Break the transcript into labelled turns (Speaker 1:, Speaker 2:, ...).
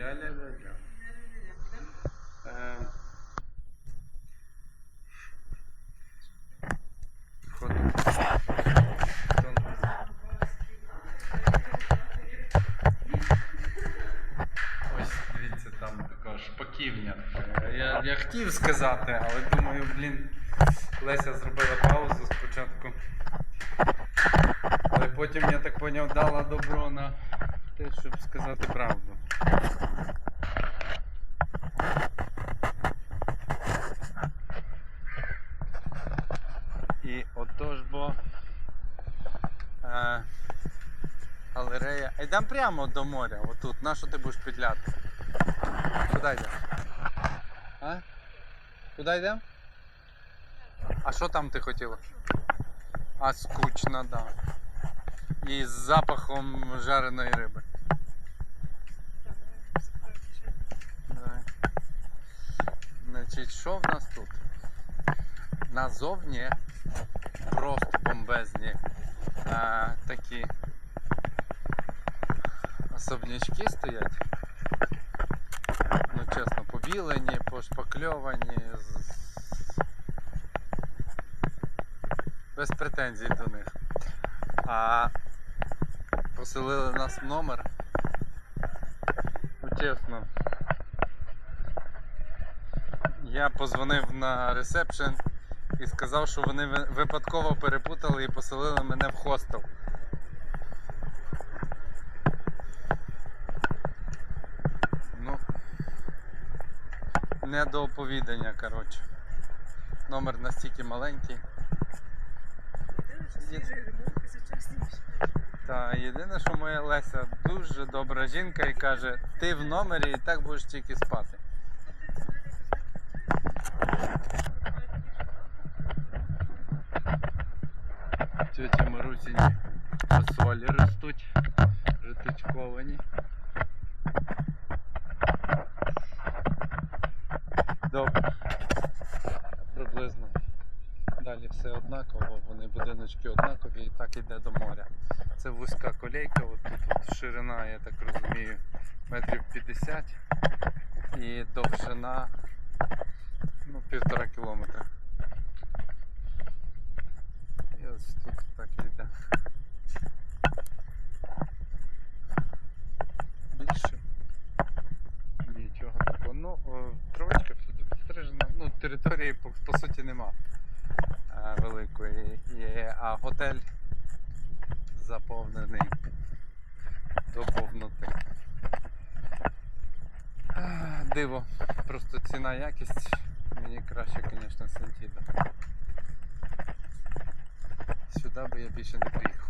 Speaker 1: Ля-ля-ля-ля. Е, Ось дивіться, там така шпаківня. Я, я хотів сказати, але думаю, блін, Леся зробила паузу спочатку. Але потім, я так поняв, дала добро на те, щоб сказати правду. І отож бо. Е, галерея. Йдемо прямо до моря, отут. На що ти будеш підляти? Куди йдемо? А? Куди йдемо? А що там ти хотіла? А скучно, да. І з запахом жареної риби. Значить, що в нас тут? Назовні просто бомбезні а, такі особнячки стоять. Ну чесно, побілені, пошпакльовані. Без претензій до них. А поселили нас в номер. Ну чесно. Я позвонив на ресепшн і сказав, що вони випадково перепутали і поселили мене в хостел. Ну, не до оповідання, коротше. Номер настільки маленький. Та єдине, що моя Леся дуже добра жінка і каже, ти в номері і так будеш тільки спати. Тьоті Марусіні фасолі ростуть, ретичковані. Добре. Приблизно. Далі все однаково, вони будиночки однакові і так іде до моря. Це вузька колейка, от тут от ширина, я так розумію, метрів 50 і довжина ну, півтора кілометра. І ось тут так іде. Більше нічого такого. Ну, о, травичка всюди підстрижена. Ну, території по, по суті нема е, великої. І, а готель заповнений до повноти. Е, Диво. Просто ціна якість. Мені краще, звісно, Сантідо сюди, бо я більше не приїхав.